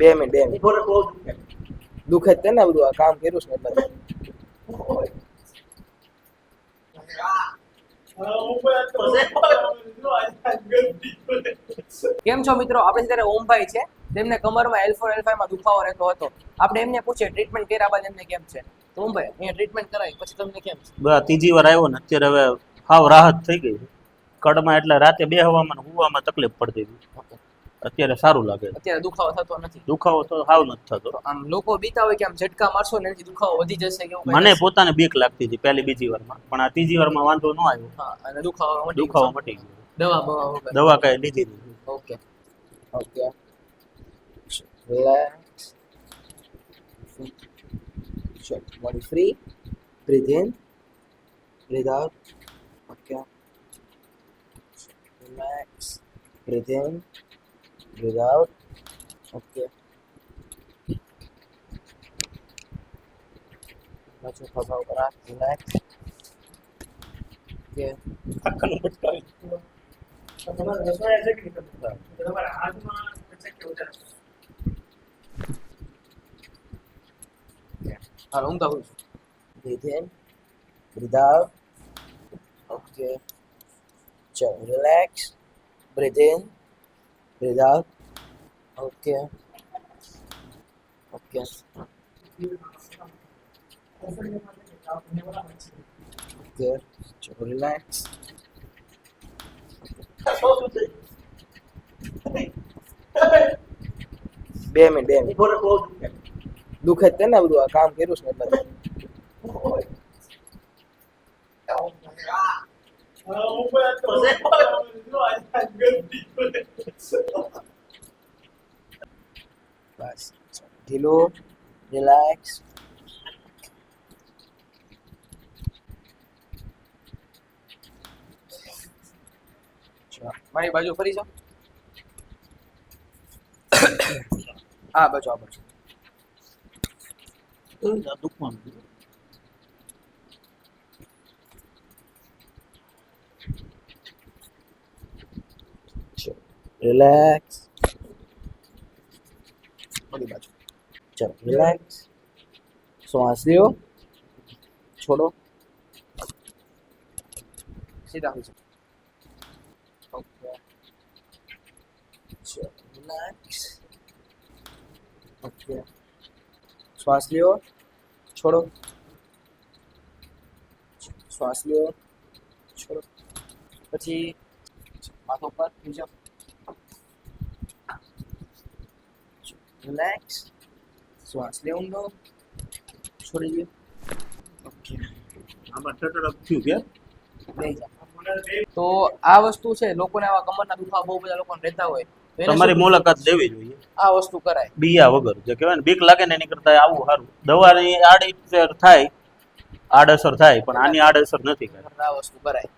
બે મિનિટ બે મિનિટ દુખે તે ને બધું આ કામ કર્યું છે એટલે કેમ છો મિત્રો? આપણે ત્યારે ઓમભાઈ છે. તેમને કમરમાં એલ ફોર એલમાં દુખાવો રહેતો હતો. આપણે એમને પૂછીએ ટ્રીટમેન્ટ કર્યા બાદ એમને કેમ છે? તો ઓમભાઈ અહીંયા ટ્રીટમેન્ટ કરાવી પછી તમને કેમ છે? બસ ત્રીજી વાર આવ્યો ને અત્યારે હવે હાવ રાહત થઈ ગઈ છે. કડમાં એટલે રાતે બે હવામાં ને હુવામાં તકલીફ પડતી હતી. અત્યારે સારું લાગે. અત્યારે દુખાવો થતો નથી. દુખાવો તો હાવ નથી થતો. આમ લોકો બીતા હોય કે આમ ઝટકા મારશો ને એનાથી દુખાવો વધી જશે કે મને પોતાને બીક લાગતી હતી પહેલી બીજી વારમાં. પણ આ ત્રીજી વારમાં વાંધો ન આવ્યો. હા અને દુખાવો મટી દુખાવો મટી ગયો. દવા બવા વગર. દવા કઈ લીધી okay. Okay. Relax Sure. Body free breathe in breathe out okay relax breathe in. it out okay Macam kau bawa berat, relax. Okay. Akan. Along the house. Breathe in. Breathe out. Okay. So Relax. Breathe in. Breathe out. Okay. Okay. Okay. So relax. બે minute બે minute દુખે જ તે ને બધું આ કામ કર્યું છે એટલે બસ ઢીલો રિલેક્સ મારી બાજુ ફરી જાઓ. હા બાજુ આ બાજુ. દુખવાનું રિલેક્સ બધી બાજુ ચલો રિલેક્સ શ્વાસ લ્યો છોડો સીધા હોય છે ઓકે ચલો રિલેક્સ ઓકે શ્વાસ લ્યો છોડો શ્વાસ લ્યો છોડો પછી માથો પર નીચે રિલેક્સ શ્વાસ લે ઊંડો છોડી દો ઓકે આમાં ટટડપ થયું કે. તો આ વસ્તુ છે લોકોને આવા કમરના દુખાવા બહુ બધા લોકોને રહેતા હોય તમારી મુલાકાત લેવી જોઈએ. આ વસ્તુ કરાય. બીયા વગર. જે કહેવાય ને બીક લાગે ને એની કરતા આવું સારું. દવાની આડઅસર થાય આડઅસર થાય પણ આની આડઅસર નથી. આ વસ્તુ કરાય.